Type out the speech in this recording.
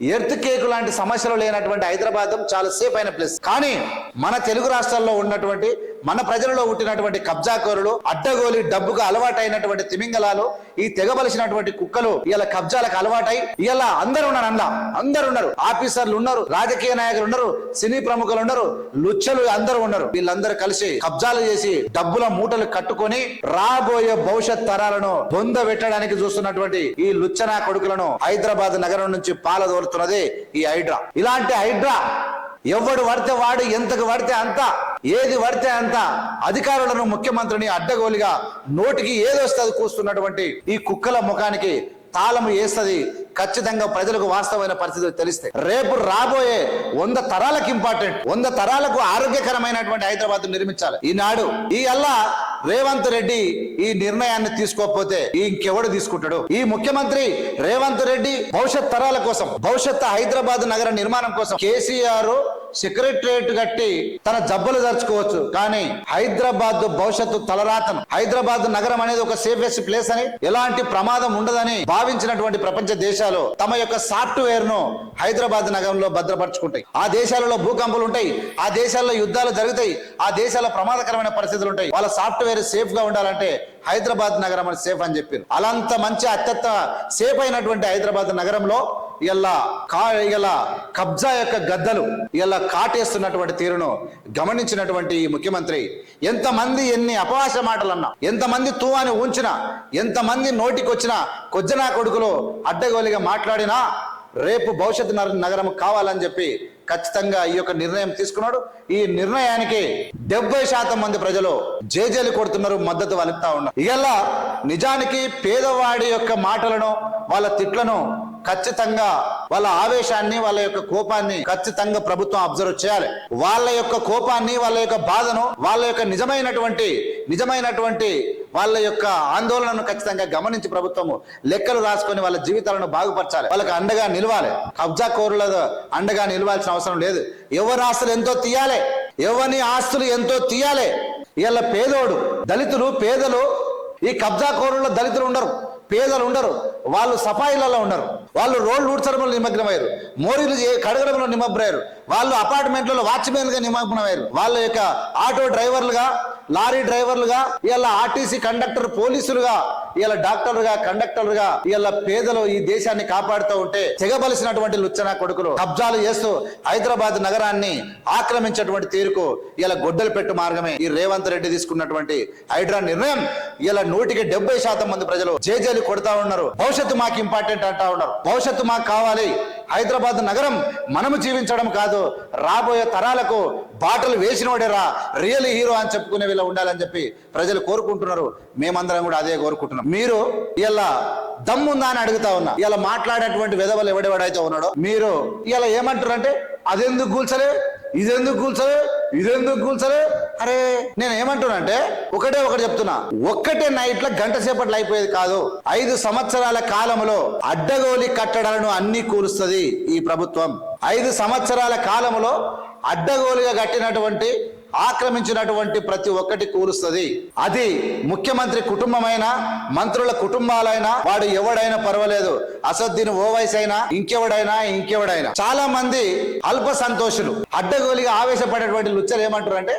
Earth cake లాంటి సమస్యలు లేనటువంటి హైదరాబాద్ చాలా సేఫ్ అయిన ప్లేస్. కానీ మన తెలుగు రాష్ట్రాల్లో ఉన్నటువంటి మన ప్రజలలో పుట్టినటువంటి కబ్జాకోరులు అడ్డగోలి డబ్బుకు అలవాటైనటువంటి తిమింగలాలు ఈ తెగబలిసినటువంటి కుక్కలు ఇలా కబ్జాలకు అలవాటై ఇలా అందరు ఉన్నారు అందులో అందరు ఉన్నారు ఆఫీసర్లు ఉన్నారు రాజకీయ నాయకులు ఉన్నారు సినీ ప్రముఖులు ఉన్నారు లుచ్చలు అందరూ ఉన్నారు. వీళ్ళందరూ కలిసి కబ్జాలు చేసి డబ్బుల మూటలు కట్టుకొని రాబోయే భవిష్యత్ తరాలను బొంద పెట్టడానికి చూస్తున్నటువంటి ఈ లుచ్చనా కొడుకులను హైదరాబాద్ నగరం నుంచి పాలదోలుతున్నది ఈ హైడ్రా. ఇలాంటి హైడ్రా ఎవడు పడితే వాడు ఎంతకు పడితే అంత ఏది పడితే అంత. అధికారులను ముఖ్యమంత్రిని అడ్డగోలిగా నోటికి ఏదొస్తుంది కూస్తున్నటువంటి ఈ కుక్కల ముఖానికి తాళం వేస్తుంది. ఖచ్చితంగా ప్రజలకు వాస్తవమైన పరిస్థితులు తెలిస్తే రేపు రాబోయే వంద తరాలకు ఇంపార్టెంట్ వంద తరాలకు ఆరోగ్యకరమైనటువంటి హైదరాబాద్ నిర్మించాలి. ఈనాడు ఈ అల్లా రేవంత్ రెడ్డి ఈ నిర్ణయాన్ని తీసుకోకపోతే ఈ ఇంకెవడు తీసుకుంటాడు? ఈ ముఖ్యమంత్రి రేవంత్ రెడ్డి భవిష్యత్ తరాల కోసం భవిష్యత్ హైదరాబాద్ నగర నిర్మాణం కోసం కేసీఆర్ సెక్రటరేట్ కట్టి తన జబ్బలు దర్చుకోవచ్చు కానీ హైదరాబాద్ భవిష్యత్తు తలరాతను. హైదరాబాద్ నగరం అనేది ఒక సేఫెస్ట్ ప్లేస్ అని ఎలాంటి ప్రమాదం ఉండదని భావించినటువంటి ప్రపంచ దేశాలు తమ యొక్క సాఫ్ట్వేర్ను హైదరాబాద్ నగరంలో భద్రపరచుకుంటాయి. ఆ దేశాలలో భూకంపాలు ఉంటాయి. ఆ దేశాల్లో యుద్ధాలు జరుగుతాయి. ఆ దేశాల్లో ప్రమాదకరమైన పరిస్థితులు ఉంటాయి. వాళ్ళ సాఫ్ట్వేర్ సేఫ్గా ఉండాలంటే హైదరాబాద్ నగరం అని సేఫ్ అని చెప్పారు. అలా అంత మంచి అత్యంత సేఫ్ అయినటువంటి హైదరాబాద్ నగరంలో ఇలా కా ఇలా కబ్జా యొక్క గద్దలు ఇలా కాటేస్తున్నటువంటి తీరును గమనించినటువంటి ఈ ముఖ్యమంత్రి ఎంతమంది ఎన్ని అపవాస మాటలు అన్నా ఎంతమంది తూవాని ఉంచినా ఎంతమంది నోటికొచ్చినా కొజ్జనా కొడుకులు అడ్డగోలిగా మాట్లాడినా రేపు భవిష్యత్తు నగరం కావాలని చెప్పి ఖచ్చితంగా ఈ యొక్క నిర్ణయం తీసుకున్నాడు. ఈ నిర్ణయానికి డెబ్బై శాతం మంది ప్రజలు జేజేలు కొడుతున్నారు మద్దతు వలుపుతా ఉన్నారు. ఇలా నిజానికి పేదవాడి యొక్క మాటలను వాళ్ళ తిట్లను ఖచ్చితంగా వాళ్ళ ఆవేశాన్ని వాళ్ళ యొక్క కోపాన్ని ఖచ్చితంగా ప్రభుత్వం అబ్జర్వ్ చేయాలి. వాళ్ళ యొక్క కోపాన్ని వాళ్ళ యొక్క బాధను వాళ్ళ యొక్క నిజమైనటువంటి నిజమైనటువంటి వాళ్ళ యొక్క ఆందోళనను ఖచ్చితంగా గమనించి ప్రభుత్వము లెక్కలు రాసుకొని వాళ్ళ జీవితాలను బాగుపరచాలి. వాళ్ళకి అండగా నిలవాలి. కబ్జా కోరుల అండగా నిలవాల్సిన అవసరం లేదు. ఎవరి ఆస్తులు ఎంతో తీయాలి? ఎవరి ఆస్తులు ఎంతో తీయాలి? వీళ్ళ పేదోడు దళితులు పేదలు ఈ కబ్జా కోరుల దళితులు ఉండరు. పేదలు ఉండరు. వాళ్ళు సఫాయిలలో ఉండరు. వాళ్ళు రోడ్లు ఊడ్చడంలో నిమగ్నమయ్యారు. మోరీలు కడగడంలో నిమగ్నమయ్యారు. వాళ్ళు అపార్ట్మెంట్లలో వాచ్మెన్గా నిమగ్నమయ్యారు. వాళ్ళ యొక్క ఆటో డ్రైవర్లుగా లారీ డ్రైవర్లుగా ఇలా ఆర్టీసీ కండక్టర్ పోలీసులుగా ఇలా డాక్టర్లుగా కండక్టర్లుగా ఇలా పేదలు ఈ దేశాన్ని కాపాడుతూ ఉంటే తెగబలిసినటువంటి లుచ్చన కొడుకులు కబ్జాలు చేస్తూ హైదరాబాద్ నగరాన్ని ఆక్రమించేటువంటి తీరుకు ఇలా గొడ్డలు పెట్టు మార్గమే ఈ రేవంత్ రెడ్డి తీసుకున్నటువంటి హైడ్రా నిర్ణయం. ఇలా నూటికి డెబ్బై శాతం మంది ప్రజలు జేజేలు కొడతా ఉన్నారు. భవిష్యత్తు మాకు ఇంపార్టెంట్ అంటా ఉన్నారు. భవిష్యత్తు మాకు కావాలి. హైదరాబాద్ నగరం మనము జీవించడం కాదు. రాబోయే తరాలకు బాటలు వేసినోడేరా రియల్ హీరో అని చెప్పుకునే వీళ్ళ ఉండాలని చెప్పి ప్రజలు కోరుకుంటున్నారు. మేమందరం కూడా అదే కోరుకుంటున్నాం. మీరు ఇలా దమ్ముందా అని అడుగుతా ఉన్నా. ఇలా మాట్లాడేటువంటి విధవలు ఎవడెవడైతే ఉన్నాడో మీరు ఇలా ఏమంటారంటే అదెందుకు కూల్చలే? ఇదెందుకు కూల్చలే? ఇదెందుకు కూల్చలే అరే నేను ఏమంటున్నానంటే ఒకటే ఒకటి చెప్తున్నా. ఒక్కటే నైట్లో గంట సేపట్లో అయిపోయేది కాదు. ఐదు సంవత్సరాల కాలంలో అడ్డగోలి కట్టడాలను అన్ని కూలుస్తుంది ఈ ప్రభుత్వం. ఐదు సంవత్సరాల కాలంలో అడ్డగోలుగా కట్టినటువంటి ఆక్రమించినటువంటి ప్రతి ఒక్కటి కూలుస్తుంది. అది ముఖ్యమంత్రి కుటుంబమైనా మంత్రుల కుటుంబాలైనా వాడు ఎవడైనా పర్వాలేదు. అసద్దీన్ ఓవైస్ అయినా ఇంకెవడైనా ఇంకెవడైనా. చాలా మంది అల్ప సంతోషులు. అడ్డగోలిగా ఆవేశపడేటువంటి లుచ్చలు ఏమంటారు అంటే